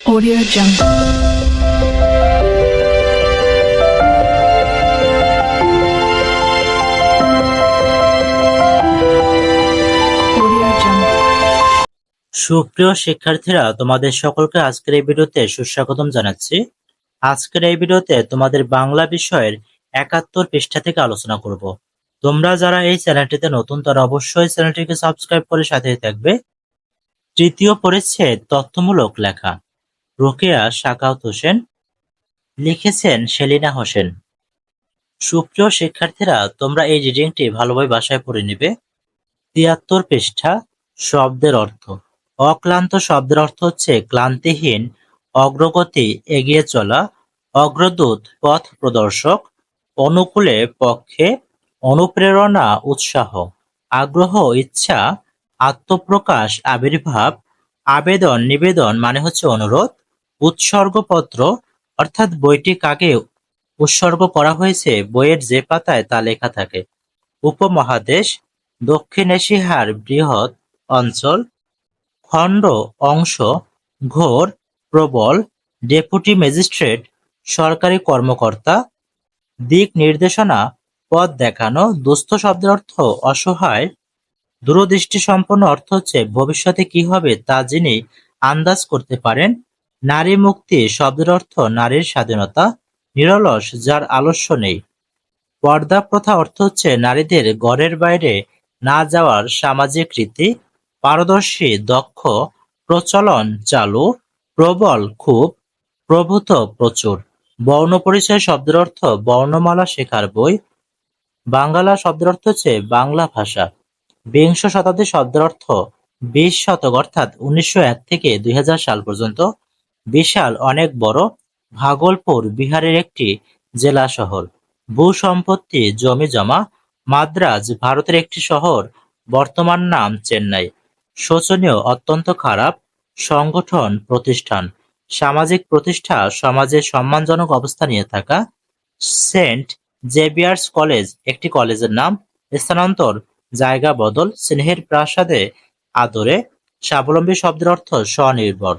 Audio Jungle. সুপ্রিয় শিক্ষার্থীরা, তোমাদের সকলকে আজকের এই ভিডিওতে সুস্বাগতম জানাচ্ছি। আজকের এই ভিডিওতে তোমাদের বাংলা বিষয়ের একাত্তর পৃষ্ঠা থেকে আলোচনা করব। তোমরা যারা এই চ্যানেলটিতে নতুন, তারা অবশ্যই চ্যানেলটিকে সাবস্ক্রাইব করে সাথে থাকবে। তৃতীয় পরিচ্ছেদ তথ্যমূলক লেখা। রোকেয়া শাকাউত হোসেন লিখেছেন সেলিনা হোসেন। সুপ্রিয় শিক্ষার্থীরা, তোমরা এই রিডিংটি ভালোভাবে বাসায় পড়ে নিবে। তিয়াত্তর পৃষ্ঠা, শব্দের অর্থ। অক্লান্ত শব্দের অর্থ হচ্ছে ক্লান্তিহীন, অগ্রগতি এগিয়ে চলা, অগ্রদূত, পথ প্রদর্শক, অনুকূলে পক্ষে, অনুপ্রেরণা, উৎসাহ, আগ্রহ, ইচ্ছা, আত্মপ্রকাশ, আবির্ভাব, আবেদন, নিবেদন মানে হচ্ছে অনুরোধ। উৎসর্গপত্র, অর্থাৎ বইটি কাকে উৎসর্গ করা হয়েছে, বইয়ের যে পাতায় তা লেখা থাকে। উপমহাদেশ, দক্ষিণ এশিয়ার বৃহৎ অঞ্চল, খণ্ড, অংশ, ঘোর, প্রবল, ডেপুটি ম্যাজিস্ট্রেট, সরকারি কর্মকর্তা, দিক নির্দেশনা, পথ দেখানো, দুস্থ শব্দের অর্থ অসহায় দূরদৃষ্টি সম্পন্ন অর্থ হচ্ছে ভবিষ্যতে কি হবে তা যিনি আন্দাজ করতে পারেন নারী মুক্তি শব্দের অর্থ নারীর স্বাধীনতা, নিরলস যার আলস্য নেই। পর্দা প্রথা অর্থ হচ্ছে নারীদের ঘরের বাইরে না যাওয়ার সামাজিক রীতি, পারদর্শী, দক্ষ, প্রচলন চালু, প্রবল খুব, প্রভূত প্রচুর। বর্ণপরিচয় শব্দের অর্থ বর্ণমালা শেখার বই। বাঙ্গালা শব্দের অর্থ হচ্ছে বাংলা ভাষা। বিংশ শতাব্দী শব্দের অর্থ বিশ শতক, অর্থাৎ উনিশশো এক থেকে দুই হাজার সাল পর্যন্ত বিশাল অনেক বড় ভাগলপুর বিহারের একটি জেলা শহর। ভূসম্পত্তি জমি জমা, মাদ্রাজ ভারতের একটি শহর, বর্তমান নাম চেন্নাই। শোচনীয়, অত্যন্ত খারাপ সংগঠন প্রতিষ্ঠান। সামাজিক প্রতিষ্ঠা সমাজে সম্মানজনক অবস্থা নিয়ে থাকা সেন্ট জেভিয়ার্স কলেজ, একটি কলেজের নাম স্থানান্তর, জায়গা বদল, স্নেহের প্রাসাদে আদরে স্বাবলম্বী শব্দের অর্থ স্বনির্ভর।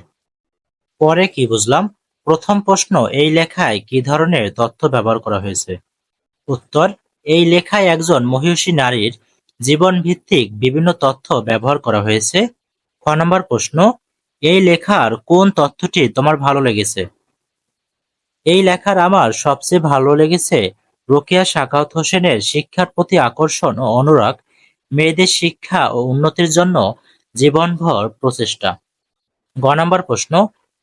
পরে কি বুঝলাম? প্রথম প্রশ্ন, এই লেখায় কি ধরনের তথ্য ব্যবহার করা হয়েছে? উত্তর, এই লেখায় একজন মহিষী নারীর জীবন ভিত্তিক বিভিন্ন তথ্য ব্যবহার করা হয়েছে। খ নম্বর প্রশ্ন, এই লেখার কোন তথ্যটি তোমার ভালো লেগেছে? এই লেখার আমার সবচেয়ে ভালো লেগেছে রোকেয়া সাকাউত হোসেনের শিক্ষার প্রতি আকর্ষণ ও অনুরাগ, মেয়েদের শিক্ষা ও উন্নতির জন্য জীবনভর প্রচেষ্টা। গ নম্বর প্রশ্ন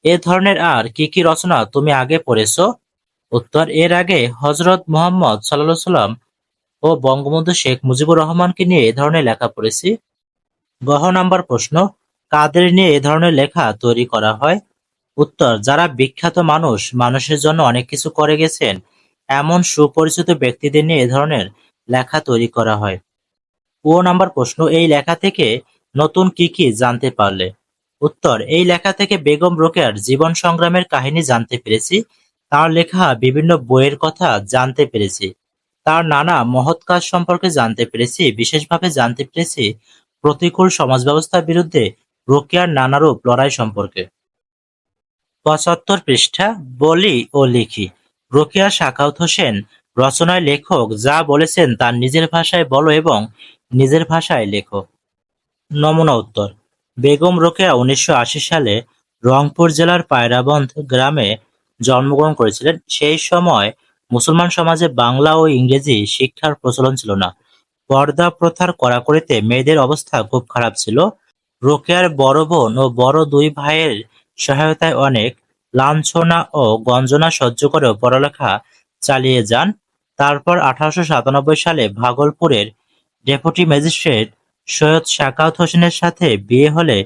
এ ধরনের আর কি কি রচনা তুমি আগে পড়েছ? উত্তর, এর আগে হজরত মোহাম্মদ সাল্লাহ সাল্লাম ও বঙ্গবন্ধু শেখ মুজিবুর রহমানকে নিয়ে এ ধরনের লেখা পড়েছি। গহ নাম্বার প্রশ্ন, কাদের নিয়ে এ ধরনের লেখা তৈরি করা হয়? উত্তর, যারা বিখ্যাত মানুষ, মানুষের জন্য অনেক কিছু করে গেছেন, এমন সুপরিচিত ব্যক্তিদের নিয়ে এ ধরনের লেখা তৈরি করা হয়। ও নাম্বার প্রশ্ন, এই লেখা থেকে নতুন কি কি জানতে পারলে? উত্তর, এই লেখা থেকে বেগম রোকেয়ার জীবন সংগ্রামের কাহিনী জানতে পেরেছি। তার লেখা বিভিন্ন বইয়ের কথা জানতে পেরেছি। তার নানা মহৎ কাজ সম্পর্কে জানতে পেরেছি। বিশেষভাবে জানতে পেরেছি প্রতিকূল সমাজ ব্যবস্থার বিরুদ্ধে রোকেয়ার নানারূপ লড়াই সম্পর্কে। পঁচাত্তর পৃষ্ঠা, বলি ও লিখি। রোকেয়া সাকাউত হোসেন রচনায় লেখক যা বলেছেন তার নিজের ভাষায় বলো এবং নিজের ভাষায় লেখো। নমুনা উত্তর। বেগম রোকেয়া উনিশশো আশি সালে রংপুর জেলার পায়রাবন্ধ গ্রামে জন্মগ্রহণ করেছিলেন। সেই সময় মুসলমান সমাজে বাংলা ও ইংরেজি শিক্ষার প্রচলন ছিল না। পর্দা প্রথার কড়াকড়িতে মেয়েদের অবস্থা খুব খারাপ ছিল। রোকেয়ার বড় বোন ও বড় দুই ভাইয়ের সহায়তায় অনেক লাঞ্ছনা ও গঞ্জনা সহ্য করেও পড়ালেখা চালিয়ে যান। তারপর আঠারোশো সাতানব্বই সালে ভাগলপুরের ডেপুটি ম্যাজিস্ট্রেট সৈয়দ শাকাউত হোসেনের সাথে বিয়ে হলে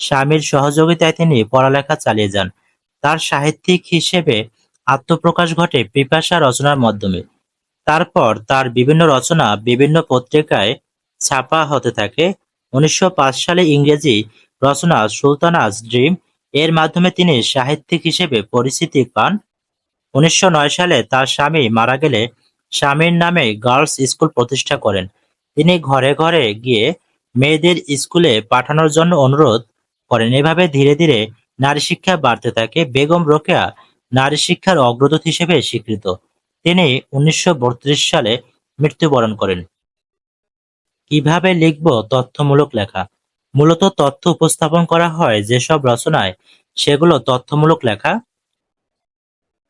স্বামীর সহযোগিতায় তিনি পড়ালেখা চালিয়ে যান। তার সাহিত্যিক হিসেবে আত্মপ্রকাশ ঘটে পিপাসা রচনার মাধ্যমে। তারপর তার বিভিন্ন রচনা বিভিন্ন পত্রিকায় ছাপা হতে থাকে। উনিশশো পাঁচ সালে ইংরেজি রচনা সুলতানাজ ড্রিম এর মাধ্যমে তিনি সাহিত্যিক হিসেবে পরিচিতি পান। উনিশশো নয় সালে তার স্বামী মারা গেলে স্বামীর নামে গার্লস স্কুল প্রতিষ্ঠা করেন। তিনি ঘরে ঘরে গিয়ে মেয়েদের স্কুলে পাঠানোর জন্য অনুরোধ করেন। এভাবে ধীরে ধীরে নারী শিক্ষা বাড়তে থাকে। বেগম রোকেয়া নারী শিক্ষার অগ্রদূত হিসেবে স্বীকৃত। তিনি উনিশশো সালে মৃত্যুবরণ করেন। কীভাবে লিখব তথ্যমূলক লেখা? মূলত তথ্য উপস্থাপন করা হয় যেসব রচনায় সেগুলো তথ্যমূলক লেখা।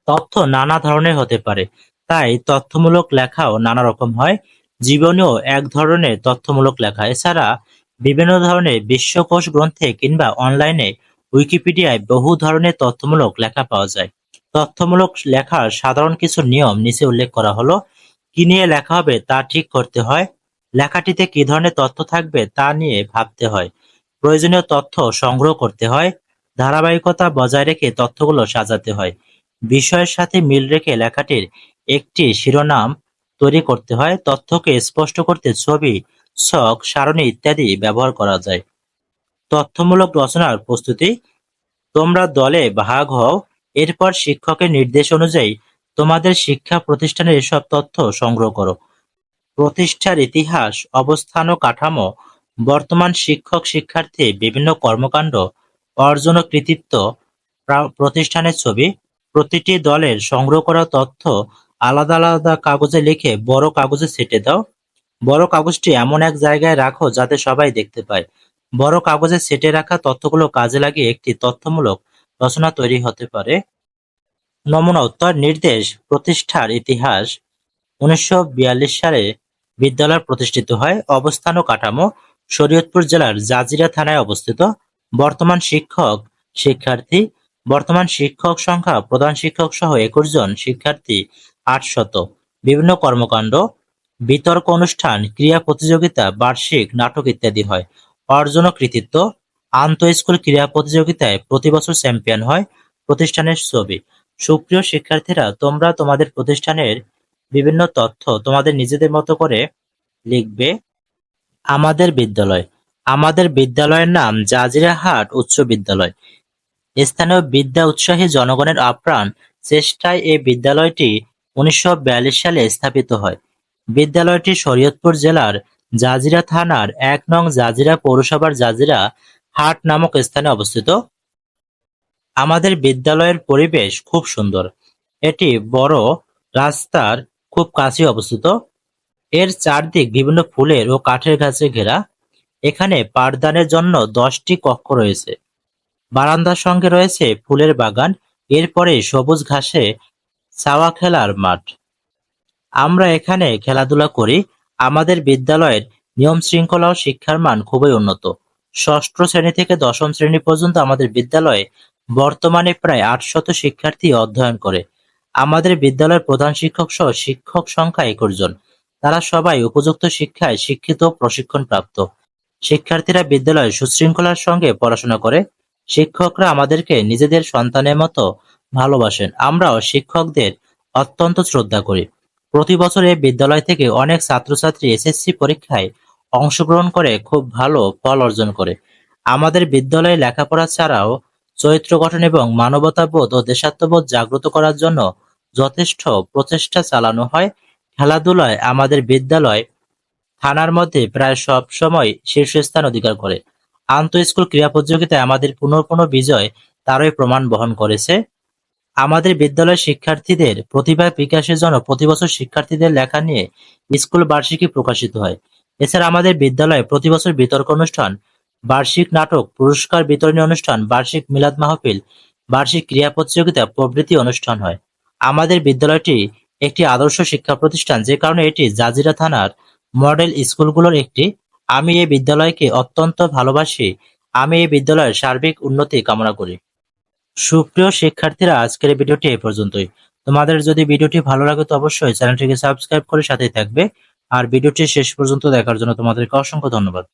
তথ্য নানা ধরনের হতে পারে, তাই তথ্যমূলক লেখাও নানা রকম হয়। জীবনেও এক ধরনের তথ্যমূলক লেখা। এছাড়া বিভিন্ন ধরনের বিশ্বকোষ গ্রন্থে কিংবা অনলাইনে উইকিপিডিয়ায় বহু ধরনের তথ্যমূলক লেখা পাওয়া যায়। তথ্যমূলক লেখার সাধারণ কিছু নিয়ম নিচে উল্লেখ করা হলো, কি নিয়ে লেখা হবে তা ঠিক করতে হয়, লেখাটিতে কি ধরনের তথ্য থাকবে তা নিয়ে ভাবতে হয়, প্রয়োজনীয় তথ্য সংগ্রহ করতে হয়, ধারাবাহিকতা বজায় রেখে তথ্যগুলো সাজাতে হয়। বিষয়ের সাথে মিল রেখে লেখাটির একটি শিরোনাম তৈরি করতে হয়, তথ্যকে স্পষ্ট করতে ছবি, ছক, সারণী ইত্যাদি ব্যবহার করা যায়। তথ্যমূলক রচনার প্রস্তুতি, তোমরা দলে ভাগ হও, এরপর শিক্ষকের নির্দেশ অনুযায়ী তোমাদের শিক্ষা প্রতিষ্ঠানের এসব তথ্য সংগ্রহ করো। প্রতিষ্ঠার ইতিহাস, অবস্থান ও কাঠামো, বর্তমান শিক্ষক শিক্ষার্থী বিভিন্ন কর্মকাণ্ড, অর্জন ও কৃতিত্ব প্রতিষ্ঠানের ছবি, প্রতিটি দলের সংগ্রহ করা তথ্য আলাদা আলাদা কাগজে লিখে বড় কাগজে ছেটে দাও। বড় কাগজটি এমন এক জায়গায় রাখো যাতে সবাই দেখতে পায়। বড় কাগজে সেটে রাখা তথ্যগুলো কাজে লাগিয়ে একটি তথ্যমূলক রচনা তৈরি হতে পারে। নমুনা উত্তর, নির্দেশ, প্রতিষ্ঠার ইতিহাস, উনিশশো বিয়াল্লিশ সালে বিদ্যালয় প্রতিষ্ঠিত হয়। অবস্থান ও কাঠামো, শরীয়তপুর জেলার জাজিরা থানায় অবস্থিত। বর্তমান শিক্ষক, শিক্ষার্থী বর্তমান শিক্ষক সংখ্যা, প্রধান শিক্ষক সহ একুশ জন শিক্ষার্থী আটশত বিভিন্ন কর্মকাণ্ড, বিতর্ক অনুষ্ঠান, ক্রীড়া প্রতিযোগিতা, বার্ষিক নাটক ইত্যাদি হয়। অর্জন ও কৃতিত্ব, আন্ত স্কুল ক্রীড়া প্রতিযোগিতায় প্রতি বছর চ্যাম্পিয়ন হয় প্রতিষ্ঠানের ছবি। সুপ্রিয় শিক্ষার্থীরা, তোমরা তোমাদের প্রতিষ্ঠানের বিভিন্ন তথ্য তোমাদের নিজেদের মতো করে লিখবে আমাদের বিদ্যালয়। আমাদের বিদ্যালয়ের নাম জাজিরাহাট উচ্চ বিদ্যালয়। স্থানীয় বিদ্যা উৎসাহী জনগণের আপ্রাণ চেষ্টায় এই বিদ্যালয়টি উনিশশো বিয়াল্লিশ সালে স্থাপিত হয়। বিদ্যালয়টি শরীয়তপুর জেলার জাজিরা থানার এক নং জাজিরা পৌরসভার জাজিরা হাট নামক স্থানে অবস্থিত। আমাদের বিদ্যালয়ের পরিবেশ খুব সুন্দর। এটি বড় রাস্তার খুব কাছে অবস্থিত। এর চারদিক বিভিন্ন ফুলের ও কাঠের গাছে ঘেরা। এখানে পাঠদানের জন্য দশটি কক্ষ রয়েছে। বারান্দার সঙ্গে রয়েছে ফুলের বাগান, এরপরে সবুজ ঘাসে ছাওয়া খেলার মাঠ। আমরা এখানে খেলাধুলা করি। আমাদের বিদ্যালয়ের নিয়ম শৃঙ্খলা ও শিক্ষার মান খুবই উন্নত। ষষ্ঠ শ্রেণি থেকে দশম শ্রেণি পর্যন্ত আমাদের বিদ্যালয়ে বর্তমানে প্রায় আটশত শিক্ষার্থী অধ্যয়ন করে। আমাদের বিদ্যালয়ের প্রধান শিক্ষক সহ শিক্ষক সংখ্যা একুশ জন তারা সবাই উপযুক্ত শিক্ষায় শিক্ষিত ও প্রশিক্ষণপ্রাপ্ত। শিক্ষার্থীরা বিদ্যালয়ে সুশৃঙ্খলার সঙ্গে পড়াশোনা করে। শিক্ষকরা আমাদেরকে নিজেদের সন্তানের মতো ভালোবাসেন। আমরাও শিক্ষকদের অত্যন্ত শ্রদ্ধা করি। প্রতি বছর এই বিদ্যালয় থেকে অনেক ছাত্রছাত্রী এসএসসি পরীক্ষায় অংশগ্রহণ করে খুব ভালো ফল অর্জন করে। আমাদের বিদ্যালয়ে লেখাপড়া ছাড়াও চরিত্র গঠন এবং মানবতাবোধ ও দেশাত্মবোধ জাগ্রত করার জন্য যথেষ্ট প্রচেষ্টা চালানো হয়। খেলাধুলায় আমাদের বিদ্যালয় থানার মধ্যে প্রায় সব সময় শীর্ষস্থান অধিকার করে। আন্ত স্কুল ক্রীড়া প্রতিযোগিতায় আমাদের পুনঃপুন বিজয় তারই প্রমাণ বহন করেছে। আমাদের বিদ্যালয়ের শিক্ষার্থীদের প্রতিভা বিকাশের জন্য প্রতি বছর শিক্ষার্থীদের লেখা নিয়ে স্কুল বার্ষিকী প্রকাশিত হয়। এছাড়া আমাদের বিদ্যালয়ে প্রতি বছর বিতর্ক অনুষ্ঠান, বার্ষিক নাটক, পুরস্কার বিতরণী অনুষ্ঠান, বার্ষিক মিলাদ মাহফিল, বার্ষিক ক্রীড়া প্রতিযোগিতা, প্রভৃতি অনুষ্ঠান হয়। আমাদের বিদ্যালয়টি একটি আদর্শ শিক্ষা প্রতিষ্ঠান, যে কারণে এটি জাজিরা থানার মডেল স্কুলগুলোর একটি আমি এই বিদ্যালয়কে অত্যন্ত ভালোবাসি। আমি এই বিদ্যালয়ের সার্বিক উন্নতি কামনা করি। সুপ্রিয় শিক্ষার্থীরা, আজকের এই ভিডিওটি এ পর্যন্তই। তোমাদের যদি ভিডিওটি ভালো লাগে তো অবশ্যই চ্যানেলটিকে সাবস্ক্রাইব করে সাথেই থাকবে। আর ভিডিওটি শেষ পর্যন্ত দেখার জন্য তোমাদেরকে অসংখ্য ধন্যবাদ।